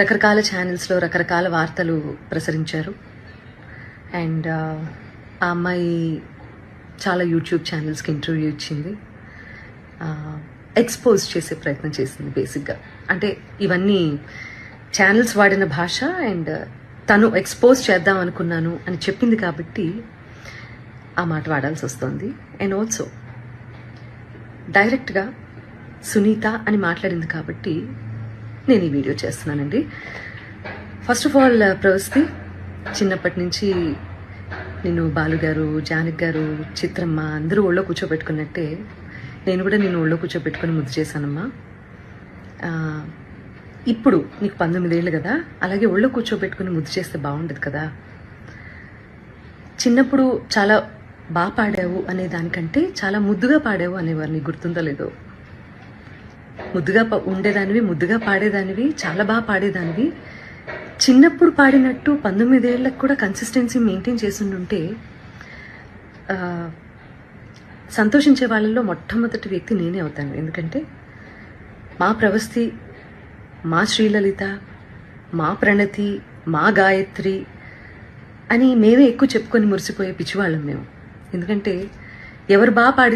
రకరకాల ఛానల్స్లో రకరకాల వార్తలు ప్రసరించారు. అండ్ ఆ అమ్మాయి చాలా యూట్యూబ్ ఛానల్స్కి ఇంటర్వ్యూ ఇచ్చింది. ఎక్స్పోజ్ చేసే ప్రయత్నం చేసింది బేసిక్గా అంటే ఇవన్నీ ఛానల్స్ వాడిన భాష అండ్ తను ఎక్స్పోజ్ చేద్దాం అనుకున్నాను అని చెప్పింది కాబట్టి ఆ మాట వాడాల్సి వస్తుంది. అండ్ ఆల్సో డైరెక్ట్గా సునీత అని మాట్లాడింది కాబట్టి నేను ఈ వీడియో చేస్తున్నానండి. ఫస్ట్ ఆఫ్ ఆల్ ప్రవస్తి చిన్నప్పటి నుంచి నేను బాలుగారు జానక్ గారు చిత్రమ్మ అందరూ ఒళ్ళో కూర్చోబెట్టుకున్నట్టే నేను కూడా నేను ఒళ్ళో కూర్చోబెట్టుకుని ముద్దు చేశానమ్మా. ఇప్పుడు నీకు పంతొమ్మిదేళ్ళు కదా అలాగే ఒళ్ళో కూర్చోబెట్టుకుని ముద్దు చేస్తే బాగుండదు కదా. చిన్నప్పుడు చాలా బాగా పాడావు అనే దానికంటే చాలా ముద్దుగా పాడావు అనేవారు నీకు గుర్తుందో లేదో. ముద్దుగా ఉండేదానివి ముద్దుగా పాడేదానివి చాలా బాగా పాడేదానివి. చిన్నప్పుడు పాడినట్టు పంతొమ్మిదేళ్ళకు కూడా కన్సిస్టెన్సీ మెయింటైన్ చేస్తుంటే సంతోషించే వాళ్ళల్లో మొట్టమొదటి వ్యక్తి నేనే అవుతాను. ఎందుకంటే మా ప్రవస్తి మా శ్రీలలిత మా ప్రణతి మా గాయత్రి అని మేమే ఎక్కువ చెప్పుకొని మురిసిపోయే పిచ్చివాళ్ళం మేము. ఎందుకంటే ఎవరు బాగా పాడి